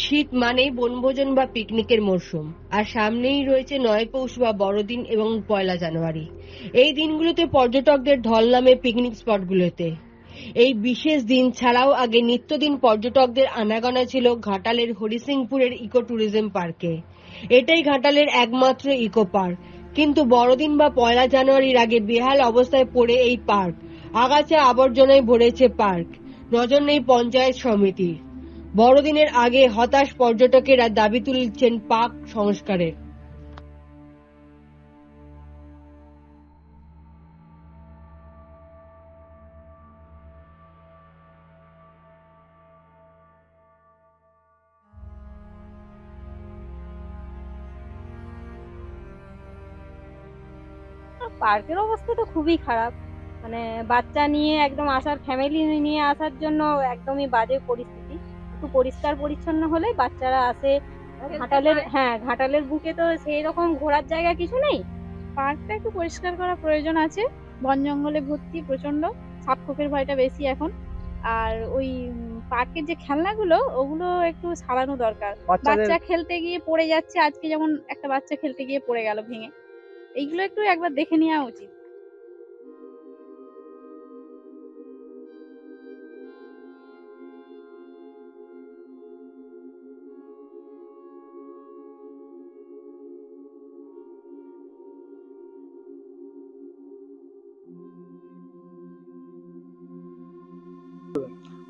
শীত মানেই বনভোজন বা পিকনিকের মরশুম। আর সামনেই রয়েছে নয় পৌষ বা বড়দিন এবং পয়লা জানুয়ারি। এই দিনগুলোতে পর্যটকদের ঢল নামে পিকনিক স্পটগুলোতে। এই বিশেষ দিন ছাড়াও আগে নিত্যদিন পর্যটকদের আনাগোনা ছিল ঘাটালের হরিসিংপুরের ইকো ট্যুরিজম পার্কে। এটাই ঘাটালের একমাত্র ইকো পার্ক। কিন্তু বড়দিন বা পয়লা জানুয়ারির আগে বেহাল অবস্থায় পড়ে এই পার্ক। আগাছা আবর্জনায় ভরেছে পার্ক। নজর নেই পঞ্চায়েত সমিতির। বড়দিনের আগে হতাশ পর্যটকেরা দাবি তুলছেন পার্ক সংস্কারের পার্কের অবস্থা তো খুবই খারাপ। মানে বাচ্চা নিয়ে একদম আসার ফ্যামিলি নিয়ে আসার জন্য একদমই বাজে পরিস্থিতি। একটু পরিষ্কার পরিচ্ছন্ন হলে বাচ্চারা আসে। ঘাটালের হ্যাঁ ঘাটালের বুকে তো সেই রকম ঘোরার জায়গা কিছু নেই? পার্কটা একটু পরিষ্কার করা প্রয়োজন আছে। বন জঙ্গলে ভর্তি প্রচণ্ড সাপখোপের ভয়টা বেশি এখন। আর ওই পার্কের যে খেলনাগুলো ওগুলো একটু সারানো দরকার। বাচ্চা খেলতে গিয়ে পড়ে যাচ্ছে আজকে যেমন একটা বাচ্চা খেলতে গিয়ে পড়ে গেল ভেঙে। এইগুলো একটু একবার দেখে নেওয়া উচিত।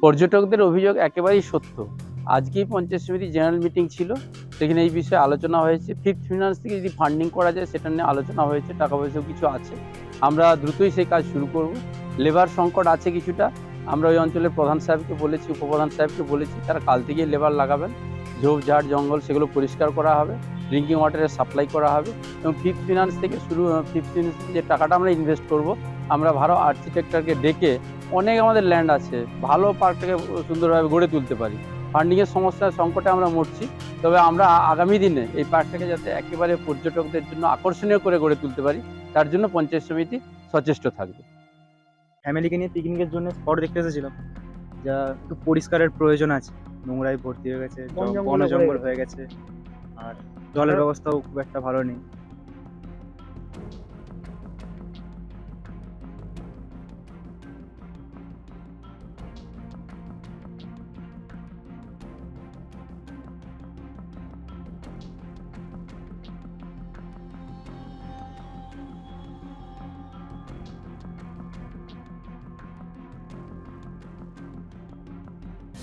পর্যটকদের অভিযোগ একেবারেই সত্য। আজকেই পঞ্চায়েত সমিতি জেনারেল মিটিং ছিল, সেখানে এই বিষয়ে আলোচনা হয়েছে। ফিফথ ফিনান্স থেকে যদি ফান্ডিং করা যায়, সেটা নিয়ে আলোচনা হয়েছে, টাকা পয়সাও কিছু আছে। আমরা দ্রুতই সেই কাজ শুরু করব। লেবার সংকট আছে কিছুটা। আমরা ওই অঞ্চলের প্রধান সাহেবকে বলেছি, উপপ্রধান সাহেবকে বলেছি, তারা কাল থেকেই লেবার লাগাবেন। ঝোপঝাড় জঙ্গল, সেগুলো পরিষ্কার করা হবে। ড্রিঙ্কিং ওয়াটারের সাপ্লাই করা হবে। এবং ফিফথ ফিনান্স থেকে শুরু ফিফথ ফিনান্স যে টাকাটা আমরা ইনভেস্ট করব, আমরা ভালো আর্কিটেক্টরকে ডেকে অনেক আমাদের ল্যান্ড আছে। ভালো পার্কটাকে সুন্দরভাবে গড়ে তুলতে পারি। ফান্ডিংয়ের সমস্যার সংকটে আমরা মরছি। তবে আমরা আগামী দিনে এই পার্কটাকে যাতে একেবারে পর্যটকদের জন্য আকর্ষণীয় করে গড়ে তুলতে পারি তার জন্য পঞ্চায়েত সমিতি সচেষ্ট থাকবে। ফ্যামিলিকে নিয়ে পিকনিকের জন্য স্পট দেখতে এসেছিলাম। যা একটু পরিষ্কারের প্রয়োজন আছে। নোংরায় ভর্তি হয়ে গেছে বন জঙ্গলে হয়ে গেছে। আর জলের ব্যবস্থাও খুব একটা ভালো নেই।